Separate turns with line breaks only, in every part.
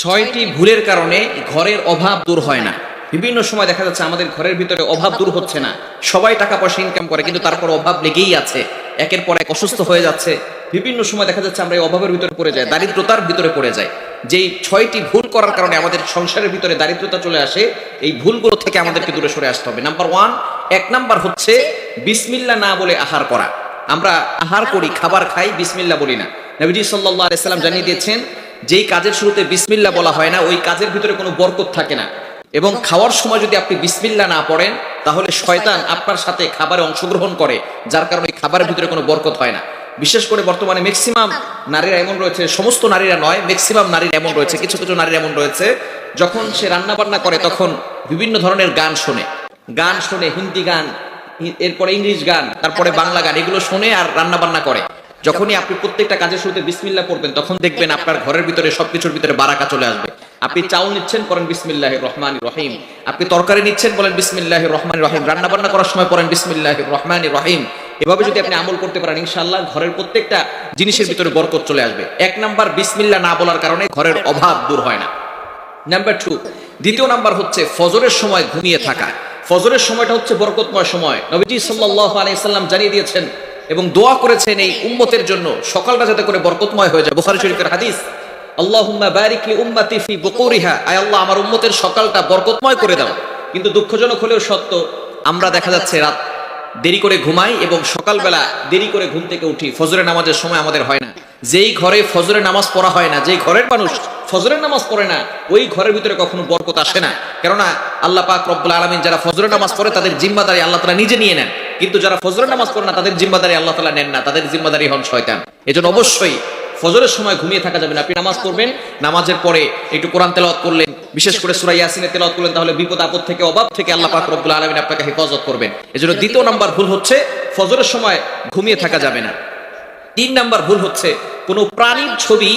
ছয়টি ভুলের কারণে ঘরের অভাব দূর হয় না। বিভিন্ন সময় দেখা যাচ্ছে আমাদের ঘরের ভিতরে অভাব দূর হচ্ছে না। সবাই টাকা পয়সা ইনকাম করে, কিন্তু তারপর অভাব লেগেই আছে। একের পর এক অসুস্থ হয়ে যাচ্ছে। বিভিন্ন সময় দেখা যাচ্ছে আমরা এই অভাবের ভিতরে পড়ে যাই, দারিদ্রতার ভিতরে পড়ে যাই। যেই ছয়টি ভুল করার কারণে আমাদের সংসারের ভিতরে দারিদ্রতা চলে আসে, এই ভুলগুলো থেকে আমাদেরকে দূরে সরে আসতে হবে। নাম্বার ওয়ান এক নাম্বার হচ্ছে বিসমিল্লা না বলে আহার করা। আমরা আহার করি, খাবার খাই, বিসমিল্লা বলি না। নবীজি সাল্লাহ আলাইসাল্লাম জানিয়ে দিয়েছেন যেই কাজের শুরুতে বিসমিল্লা বলা হয় না, ওই কাজের ভিতরে কোনো বরকত থাকে না। এবং খাওয়ার সময় যদি আপনি বিসমিল্লা না পড়েন, তাহলে শয়তান আপনার সাথে খাবারে অংশগ্রহণ করে, যার কারণে খাবারের ভিতরে কোনো বরকত হয় না। বিশেষ করে বর্তমানে ম্যাক্সিমাম নারীরা এমন রয়েছে, সমস্ত নারীরা নয় ম্যাক্সিমাম নারীরা এমন রয়েছে, কিছু কিছু নারীরা এমন রয়েছে, যখন সে রান্না বান্না করে তখন বিভিন্ন ধরনের গান শোনে। গান শোনে, হিন্দি গান, এরপরে ইংলিশ গান, তারপরে বাংলা গান, এগুলো শোনে আর রান্না বান্না করে। যখনই আপনি প্রত্যেকটা কাজের শুরুতে বিসমিল্লা পড়বেন তখন দেখবেন আপনার ঘরের ভিতরে সবকিছুর ভিতরে বারাকা চলে আসবে। আপনি চাউল নিচ্ছেন করেন বিসমিল্লাহ রহমান রহিম। আপনি তরকারি নিচ্ছেন বলেন বিসমিল্লাহ রহমান রহিম। রান্না বান্না করার সময় পড়েন বিসমিল্লাহ রহমান রহিম। এভাবে যদি আপনি আমল করতে পারেন ইনশাআল্লাহ ঘরের প্রত্যেকটা জিনিসের ভিতরে বরকত চলে আসবে। এক নাম্বার বিসমিল্লা না বলার কারণে ঘরের অভাব দূর হয় না। নাম্বার টু দ্বিতীয় নাম্বার হচ্ছে ফজরের সময় ঘুমিয়ে থাকা। ফজরের সময়টা হচ্ছে বরকতময় সময়। নবীজি সাল্লাহ আলাইসাল্লাম জানিয়ে দিয়েছেন এবং দোয়া করেছেন এই উম্মতের জন্য। সকালটা যাতে করে বরকতময় হয়ে যায়। বুখারী শরীফের হাদিস, আল্লাহুম্মা বারিক লি উম্মতি ফি বুকুরিহা। আয় আল্লাহ, আমার উম্মতের সকালটা বরকতময় করে দাও। কিন্তু দুঃখজনক হলেও সত্য, আমরা দেখা যাচ্ছে রাত দেরি করে ঘুমাই এবং সকালবেলা দেরি করে ঘুম থেকে উঠি। ফজরের নামাজের সময় আমাদের হয় না। যেই ঘরে ফজরের নামাজ পড়া হয় না, যেই ঘরের মানুষ ফজরের নামাজ পড়ে না, ওই ঘরের ভিতরে কখনো বরকত আসে না। কেননা আল্লাহ পাক রব্বুল আলমিন যারা ফজরের নামাজ পড়ে, তাদের জিম্মাদারি আল্লাহ তালা নিজে নিয়ে নেন। কিন্তু যারা ফজরের নামাজ পড়ে না, তাদের জিম্মাদারি আল্লাহ তালা নেন না, তাদের জিম্মাদারি হন শয়তান। এজন্য অবশ্যই ফজরের সময় ঘুমিয়ে থাকা যাবে না। আপনি নামাজ পড়বেন, নামাজের পরে একটু কোরআন তেলাওয়াত করলেন, বিশেষ করে সূরা ইয়াসিনের তেলাওয়াত করলেন, তাহলে বিপদ, আপদ থেকে অভাব থেকে আল্লাহ পাক রব্বুল আলামিন আপনাকে হেফাজত করবেন। এজন্য দ্বিতীয় নাম্বার ভুল হচ্ছে ফজরের সময় ঘুমিয়ে থাকা যাবে না। তিন নাম্বার ভুল হচ্ছে কোনো প্রাণীর ছবি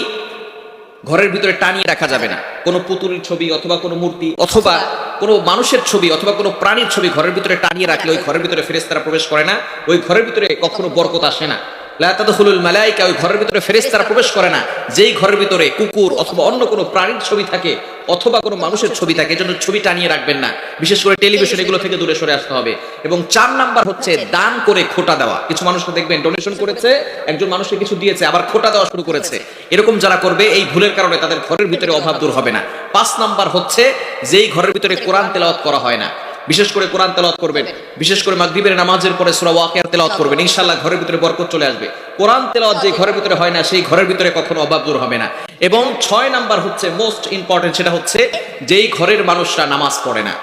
ঘরের ভিতরে টানিয়ে রাখা যাবে না। কোনো পুতুলের ছবি অথবা কোনো মূর্তি অথবা কোনো মানুষের ছবি অথবা কোনো প্রাণীর ছবি ঘরের ভিতরে টানিয়ে রাখলে ওই ঘরের ভিতরে ফেরেস্তারা প্রবেশ করে না। ওই ঘরের ভিতরে কখনো বরকত আসে না। লা তাদখুলুল মালাইকা, ওই ঘরের ভিতরে ফেরেশতারা প্রবেশ করে না। যেই ঘরের ভিতরে কুকুর অথবা অন্য কোনো প্রাণীর ছবি থাকে, অথবা কোনো মানুষের ছবি থাকে, এজন্য ছবি টানিয়ে রাখবেন না। বিশেষ করে টেলিভিশন এগুলো থেকে দূরে সরে আসতে হবে। এবং চার নাম্বার হচ্ছে দান করে খোটা দেওয়া। কিছু মানুষকে দেখবেন ডোনেশন করেছে, একজন মানুষকে কিছু দিয়েছে, আবার খোটা দেওয়া শুরু করেছে। এরকম যারা করবে, এই ভুলের কারণে তাদের ঘরের ভিতরে অভাব দূর হবে না। পাঁচ নাম্বার হচ্ছে, যেই ঘরের ভিতরে কোরআন তেলাওয়াত করা হয় না বিশেষ করে কোরআন তেলাওয়াত করবেন, বিশেষ করে মাগরিবের নামাজের পরে সূরা ওয়াকিয়ার তেলাওয়াত করবেন ইনশাল্লাহ ঘরের ভিতরে বরকত চলে আসবে। কোরআন তেলাওয়াত যে ঘরের ভিতরে হয় না, সেই ঘরের ভিতরে কখনো অভাব দূর হবে না। এবং ছয় নাম্বার হচ্ছে মোস্ট ইম্পর্টেন্ট সেটা হচ্ছে যেই ঘরের মানুষরা নামাজ পড়ে না।